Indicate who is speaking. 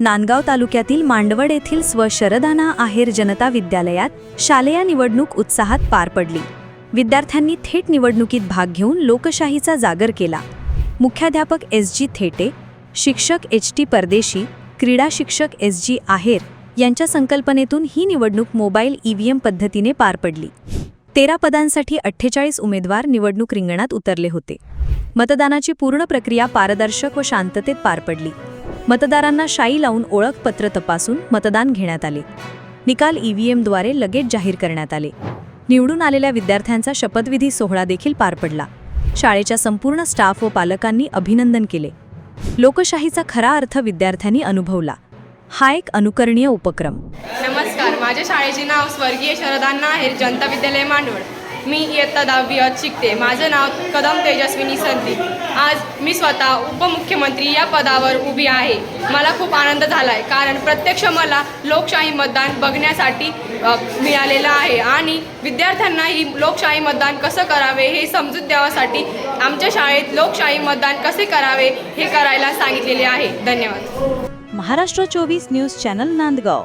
Speaker 1: नांदगाव तालुक्यातील मांडवड येथील स्व शरदाना आहेर जनता विद्यालयात शालेय निवडणूक उत्साहात पार पडली. विद्यार्थ्यांनी थेट निवडणुकीत भाग घेऊन लोकशाहीचा जागर केला. मुख्याध्यापक एस जी थेटे शिक्षक एच टी परदेशी क्रीडा शिक्षक एस जी आहेर यांच्या संकल्पनेतून ही निवडणूक मोबाईल ईव्हीएम पद्धतीने पार पडली. तेरा पदांसाठी अठ्ठेचाळीस उमेदवार निवडणूक रिंगणात उतरले होते. मतदानाची पूर्ण प्रक्रिया पारदर्शक व शांततेत पार पडली. मतदारांना शाई लावून ओळखपत्र तपासून मतदान घेण्यात आले. निकाल ईव्हीएमद्वारे लगेच जाहीर करण्यात आले. निवडून आलेल्या विद्यार्थ्यांचा शपथविधी सोहळा देखील पार पडला. शाळेच्या संपूर्ण स्टाफ व पालकांनी अभिनंदन केले. लोकशाहीचा खरा अर्थ विद्यार्थ्यांनी अनुभवला. हा एक अनुकरणीय उपक्रम.
Speaker 2: नमस्कार माझ्या शाळेचे नाव स्वर्गीय शरदांना आहे जनता विद्यालय मांडवड. मी इयत्ता दहावीत शिकते. माझं नाव कदम तेजस्विनी संदीप. आज मी स्वतः उपमुख्यमंत्री या पदावर उभी आहे. मला खूप आनंद झाला आहे कारण प्रत्यक्ष मला लोकशाही मतदान बघण्यासाठी मिळालेलं आहे. आणि विद्यार्थ्यांनाही लोकशाही मतदान कसं करावे हे समजूत द्यावासाठी आमच्या शाळेत लोकशाही मतदान कसे करावे हे करायला सांगितलेले आहे. धन्यवाद.
Speaker 1: महाराष्ट्र चोवीस न्यूज चॅनल नांदगाव.